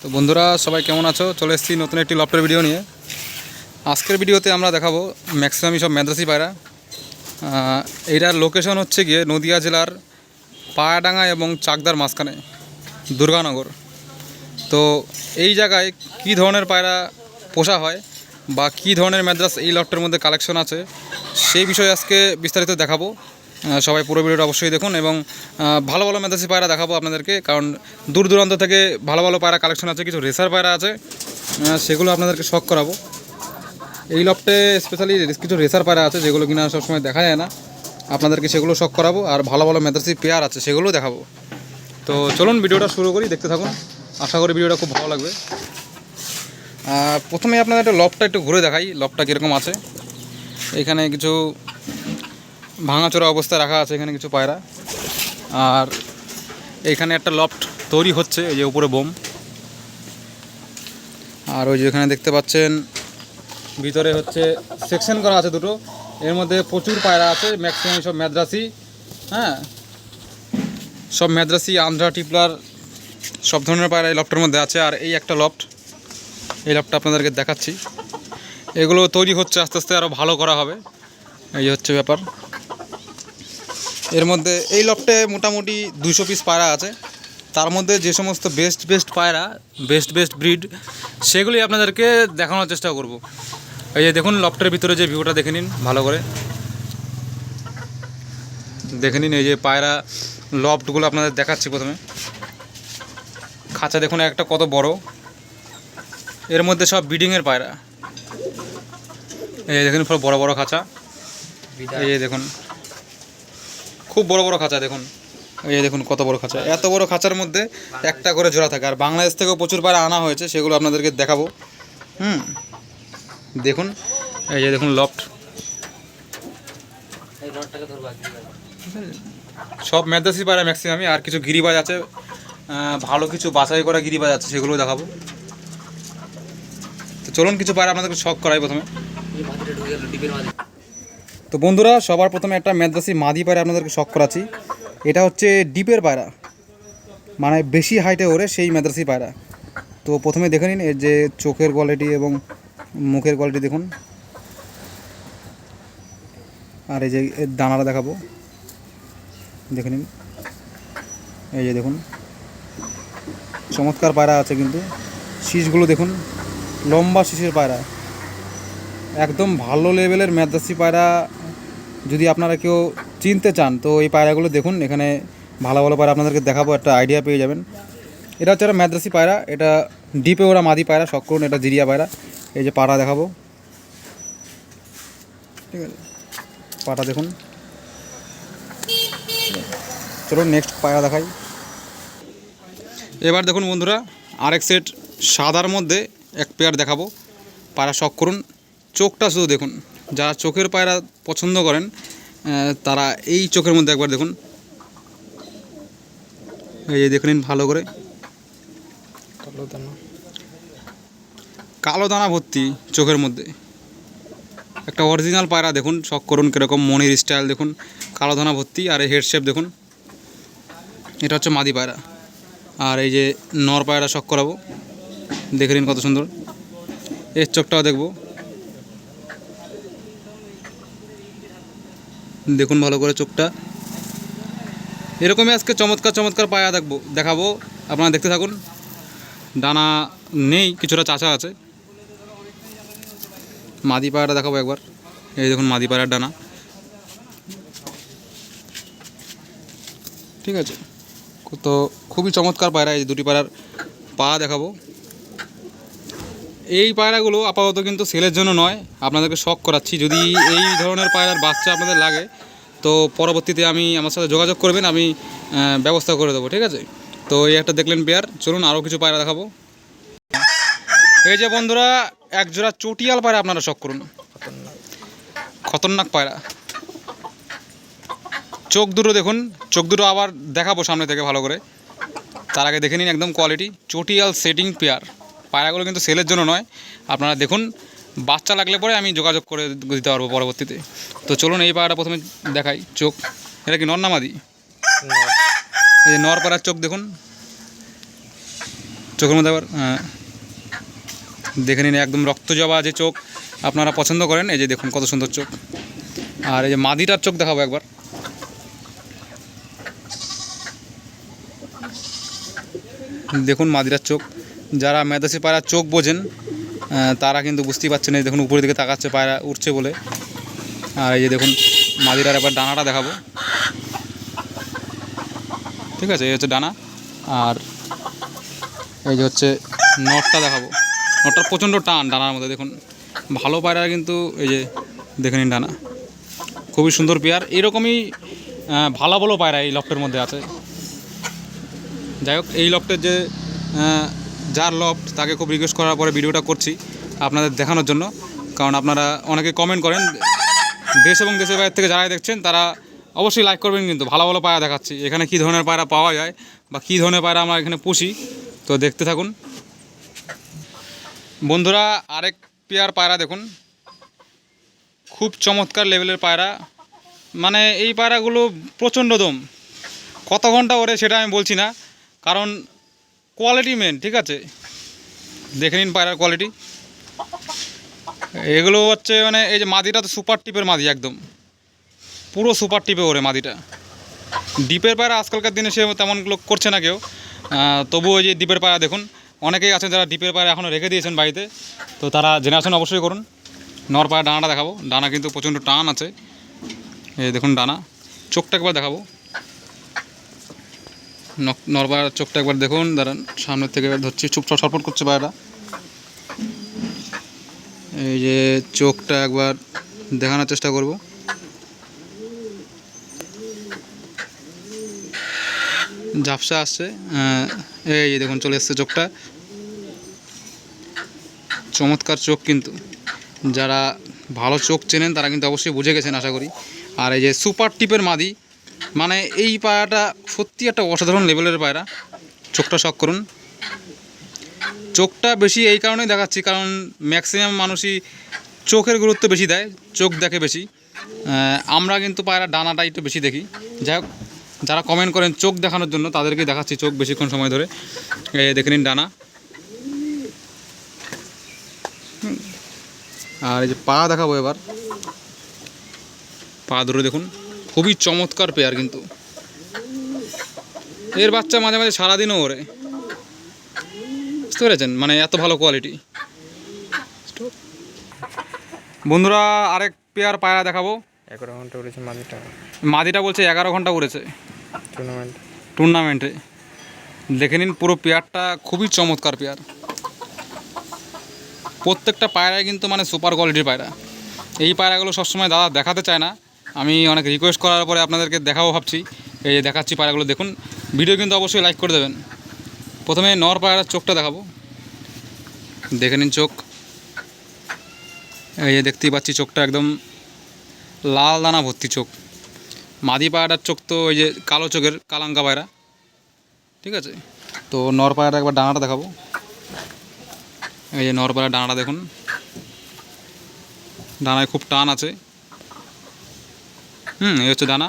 তো বন্ধুরা সবাই কেমন আছো? চলে এসেছি নতুন একটি লফটের ভিডিও নিয়ে। আজকের ভিডিওতে আমরা দেখাবো ম্যাক্সিমামই সব মেদ্রাসি পায়রা। আহ, এইটার লোকেশন হচ্ছে গিয়ে নদিয়া জেলার পায়াডাঙ্গা এবং চাকদার মাঝখানে দুর্গানগর। তো এই জায়গায় কী ধরনের পায়রা পোষা হয় বা কী ধরনের ম্যাদ্রাস এই লফটের মধ্যে কালেকশন আছে সেই বিষয়ে আজকে বিস্তারিত দেখাবো। সবাই পুরো ভিডিওটা অবশ্যই দেখুন এবং ভালো ভালো মেদাসি পায়রা দেখাবো আপনাদেরকে, কারণ দূর দূরান্ত থেকে ভালো ভালো পায়রা কালেকশন আছে, কিছু রেসার পায়রা আছে সেগুলো আপনাদেরকে শখ করাবো। এই লফটে স্পেশালি কিছু রেসার পায়রা আছে, যেগুলো কিনা সবসময় দেখা যায় না। আপনাদেরকে সেগুলো শখ করাবো, আর ভালো ভালো মেদাসি পেয়ার আছে, সেগুলো দেখাবো। তো চলুন ভিডিওটা শুরু করি, দেখতে থাকুন। আশা করি ভিডিওটা খুব ভালো লাগবে। প্রথমে আপনাদের একটা লফটা একটু ঘুরে দেখাই লফটা কীরকম আছে। এখানে কিছু ভাঙাচোরা অবস্থায় রাখা আছে এখানে কিছু পায়রা। আর এখানে একটা লফট তৈরি হচ্ছে, এই যে উপরে বোম। আর ওই যে এখানে দেখতে পাচ্ছেন, ভিতরে হচ্ছে সেকশন করা আছে দুটো। এর মধ্যে প্রচুর পায়রা আছে ম্যাক্সিমাম সব ম্যাদ্রাসি হ্যাঁ? সব ম্যাদ্রাসি আন্ধ্রা টিপলার, সব ধরনের পায়রা এই লফটের মধ্যে আছে। আর এই একটা লফট এই লফটটা আপনাদেরকে দেখাচ্ছি। এগুলো তৈরি হচ্ছে, আস্তে আস্তে আরও ভালো করা হবে। এই হচ্ছে ব্যাপার। এর মধ্যে এই লফটে মোটামুটি দুশো পিস পায়রা আছে। তার মধ্যে যে সমস্ত বেস্ট বেস্ট পায়রা বেস্ট বেস্ট ব্রিড সেগুলি আপনাদেরকে দেখানোর চেষ্টা করব। এই যে দেখুন, লফটের ভিতরে যে ভিউটা দেখে নিন, ভালো করে। দেখে নিন এই যে পায়রা লফটগুলো আপনাদের দেখাচ্ছি প্রথমে। খাঁচা দেখুন, একটা কত বড়। এর মধ্যে সব ব্রিডিংয়ের পায়রা। এই দেখুন বড় বড় খাঁচা। এই দেখুন। খুব বড় বড় খাঁচা, দেখুন। এই দেখুন কত বড় খাঁচা। এত বড় খাঁচার মধ্যে একটা করে জোড়া থাকে। আর বাংলাদেশ থেকেও প্রচুর পায়রা আনা হয়েছে, সেগুলো আপনাদেরকে দেখাবো। হুম। দেখুন, এই যে দেখুন লফট সব মেদাসি পায়রা ম্যাক্সিমামই আর কিছু গিরিবাজ আছে ভালো কিছু বাছাই করা গিরিবাজ আছে সেগুলো দেখাবো। তো চলুন, কিছু পায়রা আপনাদেরকে শখ করাই প্রথমে। তো বন্ধুরা, সবার প্রথমে একটা মেদ্রাসি মাদি পায়রা আপনাদেরকে শখ করাচ্ছি। এটা হচ্ছে ডিপের পায়রা। মানে বেশি হাইটে ওরে সেই মেদ্রাসি পায়রা। তো প্রথমে দেখে নিন, এর যে চোখের কোয়ালিটি এবং মুখের কোয়ালিটি দেখুন। আর এই যে এর দানাটা দেখাবো। দেখে নিন। এই যে দেখুন। চমৎকার পায়রা আছে কিন্তু। শীষগুলো দেখুন। লম্বা শীষের পায়রা। একদম ভালো লেভেলের মেদ্রাসি পায়রা যদি আপনারা কেউ চিনতে চান, তো এই পায়রাগুলো দেখুন, এখানে ভালো ভালো পায়রা আপনাদেরকে দেখাবো, একটা আইডিয়া পেয়ে যাবেন। এটা হচ্ছে একটা মেদ্রাসি পায়রা, এটা ডিপে ওরা মাদি পায়রা, শখ করুন, এটা জিরিয়া পায়রা। এই যে পাড়া দেখাবো। ঠিক আছে। পাটা দেখুন। চলুন নেক্সট পায়রা দেখাই। এবার দেখুন বন্ধুরা, আরেক সেট সাদার মধ্যে এক পেয়ার দেখাবো। পায়রা শখ করুন। চোখটা শুধু দেখুন যারা চোখের পায়রা পছন্দ করেন তারা এই চোখের মধ্যে একবার দেখুন। এই যে দেখে নিন ভালো করে। কালো দানা কালো দানা ভর্তি চোখের মধ্যে। একটা অরিজিনাল পায়রা দেখুন শখ করুন কীরকম মনির স্টাইল দেখুন কালো দানা ভর্তি আর এই হেডশেপ দেখুন। এটা হচ্ছে মাদি পায়রা। আর এই যে নর পায়রা শখ করাবো দেখে নিন কত সুন্দর। এর চোখটাও দেখব। দেখুন ভালো করে চোখটা। এরকমই আজকে চমৎকার চমৎকার পায়া দেখব, দেখাবো। আপনারা দেখতে থাকুন। ডানা নেই, কিছুটা চাচা আছে। মাদি পায়রাটা দেখাবো একবার। এই দেখুন মাদি পায়রার ডানা। ঠিক আছে। তো খুবই চমৎকার পায়রা এই দুটি পায়রার পা দেখাবো। এই পায়রাগুলো আপাতত কিন্তু সেলের জন্য নয়, আপনাদেরকে শখ করাচ্ছি। যদি এই ধরনের পায়রার বাচ্চা আপনাদের লাগে, তো পরবর্তীতে আমি আমার সাথে যোগাযোগ করবেন, আমি ব্যবস্থা করে দেবো, ঠিক আছে? তো এই একটা দেখলেন পেয়ার চলুন আরও কিছু পায়রা দেখাবো। এই যে বন্ধুরা এক জোড়া চটিয়াল পায়রা আপনারা শখ করুন। খতরনাক পায়রা। চোখ দুটো দেখুন, চোখ দুটো আবার দেখাবো সামনে থেকে ভালো করে। তার আগে দেখে নিন একদম কোয়ালিটি চটিয়াল সেটিং পেয়ার পায়রাগুলো কিন্তু সেলের জন্য নয়। আপনারা দেখুন, বাচ্চা লাগলে পরে আমি যোগাযোগ করে দিতে পারব পরবর্তীতে। তো চলুন এই পায়রাটা প্রথমে দেখাই, চোখ। এটা কি নর্নামাদি? এই যে নর পায়রার চোখ দেখুন। চোখের মধ্যে আবার দেখে নিন, একদম রক্ত জবা যে চোখ আপনারা পছন্দ করেন, এই যে দেখুন কত সুন্দর চোখ। আর এই যে মাদিটার চোখ দেখাবো একবার। দেখুন মাদিরার চোখ। যারা মেদাসি পায়রা চোখ বোঝেন তারা কিন্তু বুঝতেই পারছেন এই দেখুন উপরের দিকে তাকাচ্ছে, পায়রা উঠছে বলে। আর এই যে দেখুন মাদিরার একবার ডানাটা দেখাবো। ঠিক আছে, এই হচ্ছে ডানা। আর এই যে হচ্ছে নটটা দেখাবো। নটটা প্রচণ্ড টান ডানার মধ্যে, দেখুন। ভালো পায়রা কিন্তু এই যে দেখে নিন ডানা। খুবই সুন্দর পেয়ার। এরকমই ভালো ভালো পায়রা এই লফটের মধ্যে আছে। যাই হোক, এই লফটের যে যার লফট তাকে খুব রিকোয়েস্ট করার পরে ভিডিওটা করছি আপনাদের দেখানোর জন্য। কারণ আপনারা অনেকে কমেন্ট করেন, দেশ এবং দেশের বাইরে থেকে যারাই দেখছেন, তারা অবশ্যই লাইক করবেন কিন্তু, ভালো ভালো পায়রা দেখাচ্ছি। এখানে কী ধরনের পায়রা পাওয়া যায় বা কী ধরনের পায়রা আমরা এখানে পুষি, তো দেখতে থাকুন। বন্ধুরা, আরেক পেয়ার পায়রা দেখুন। খুব চমৎকার লেভেলের পায়রা। মানে এই পায়রাগুলো প্রচণ্ড দম। কত ঘণ্টা ওরে সেটা আমি বলছি না। কারণ কোয়ালিটি মেন ঠিক আছে? দেখে নিন পায়রার কোয়ালিটি এগুলো হচ্ছে মানে এই যে মাদিটা তো সুপার টিপের মাদি একদম। পুরো সুপার টিপে ওরে মাদিটা। ডিপের পায়রা আজকালকার দিনে সে তেমন লোক করছে না কেউ। তবু ওই যে ডিপের পায়রা দেখুন। অনেকেই আছেন যারা ডিপের পায়রা এখনও রেখে দিয়েছেন বাড়িতে। তো তারা জেনারেশন অবশ্যই করুন। নর পায়রা ডানাটা দেখাবো। ডানা কিন্তু প্রচণ্ড টান আছে। এই দেখুন ডানা। চোখটা একবার দেখাবো। নরপায়রার চোখটা একবার দেখুন, দাঁড়ান, সামনের থেকে ধরছি চুপচাপ ছটফট করছে পায়রা এই যে চোখটা একবার দেখানোর চেষ্টা করব। ঝাপসা আসছে এই যে দেখুন, চলে এসছে চোখটা। চমৎকার চোখ কিন্তু। যারা ভালো চোখ চেনেন, তারা কিন্তু অবশ্যই বুঝে গেছেন, আশা করি। আর এই যে সুপার টিপের মাদি মানে এই পায়রাটা সত্যি একটা অসাধারণ লেভেলের পায়রা। চোখটা শখ করুন। চোখটা বেশি এই কারণেই দেখাচ্ছি, কারণ ম্যাক্সিমাম মানুষই চোখের গুরুত্ব বেশি দেয়, চোখ দেখে বেশি। আমরা কিন্তু পায়রা ডানাটা একটু বেশি দেখি। যাই হোক, যারা কমেন্ট করেন চোখ দেখানোর জন্য, তাদেরকে দেখাচ্ছি চোখ বেশিক্ষণ সময় ধরে। দেখে নিন ডানা। আর এই যে পা দেখাবো এবার। পা ধরে দেখুন। খুবই চমৎকার পেয়ার কিন্তু। এর বাচ্চা মাঝে মাঝে সারাদিনও ওরে বুঝতে পেরেছেন? মানে এত ভালো কোয়ালিটি বন্ধুরা আরেক পেয়ার পায়রা দেখাবো। এগারো ঘণ্টা উড়েছে মাঝিটা মাদিটা বলছে এগারো ঘণ্টা উড়েছে। টুর্নামেন্ট টুর্নামেন্টে দেখে নিন পুরো পেয়ারটা খুবই চমৎকার পেয়ার প্রত্যেকটা পায়রাই কিন্তু মানে সুপার কোয়ালিটির পায়রা। এই পায়রাগুলো সবসময় দাদা দেখাতে চায় না। আমি অনেক রিকোয়েস্ট করার পরে আপনাদেরকে দেখাবো ভাবছি। এই যে দেখাচ্ছি পায়রাগুলো, দেখুন। ভিডিও কিন্তু অবশ্যই লাইক করে দেবেন। প্রথমে নর পায়রার চোখটা দেখাবো। দেখে নিন চোখ। এই যে দেখতেই পাচ্ছি চোখটা একদম লাল দানা ভর্তি চোখ। মাদি পায়রাটার চোখ তো ওই যে কালো চোখের কালাঙ্কা পায়রা। ঠিক আছে? তো নর পায়রাটা একবার ডানাটা দেখাবো। এই যে নর পায়রা ডানাটা দেখুন। ডানায় খুব টান আছে। হুম, এই হচ্ছে ডানা।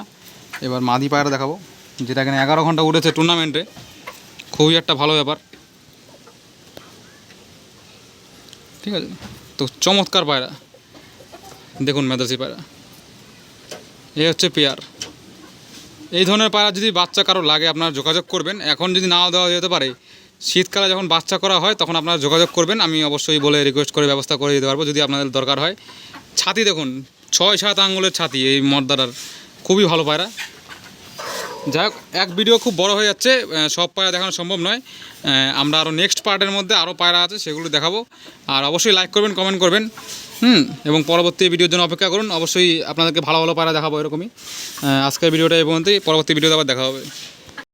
এবার মাদি পায়রা দেখাবো, যেটা এখানে এগারো ঘণ্টা উঠেছে টুর্নামেন্টে খুবই একটা ভালো ব্যাপার। ঠিক আছে? তো চমৎকার পায়রা। দেখুন মেদাসি পায়রা। এই হচ্ছে পেয়ার। এই ধরনের পায়রা যদি বাচ্চা কারও লাগে, আপনারা যোগাযোগ করবেন। এখন যদি নাও দেওয়া যেতে পারে, শীতকালে যখন বাচ্চা করা হয়, তখন আপনারা যোগাযোগ করবেন। আমি অবশ্যই বলে রিকোয়েস্ট করে ব্যবস্থা করে দিতে পারব, যদি আপনাদের দরকার হয়। ছাতি দেখুন ছয় সাত আঙ্গুলের ছাতি এই মর্দাটার খুবই ভালো পায়রা। যাই হোক এক ভিডিও খুব বড় হয়ে যাচ্ছে সব পায়রা দেখানো সম্ভব নয়। আমরা আরও নেক্সট পার্টের মধ্যে আরও পায়রা আছে, সেগুলো দেখাবো। আর অবশ্যই লাইক করবেন কমেন্ট করবেন। হুম, এবং পরবর্তী ভিডিওর জন্য অপেক্ষা করুন। অবশ্যই আপনাদেরকে ভালো ভালো পায়রা দেখাবো এরকমই। আজকের ভিডিওটা এই পর্যন্তই। পরবর্তী ভিডিওতে আবার দেখা হবে।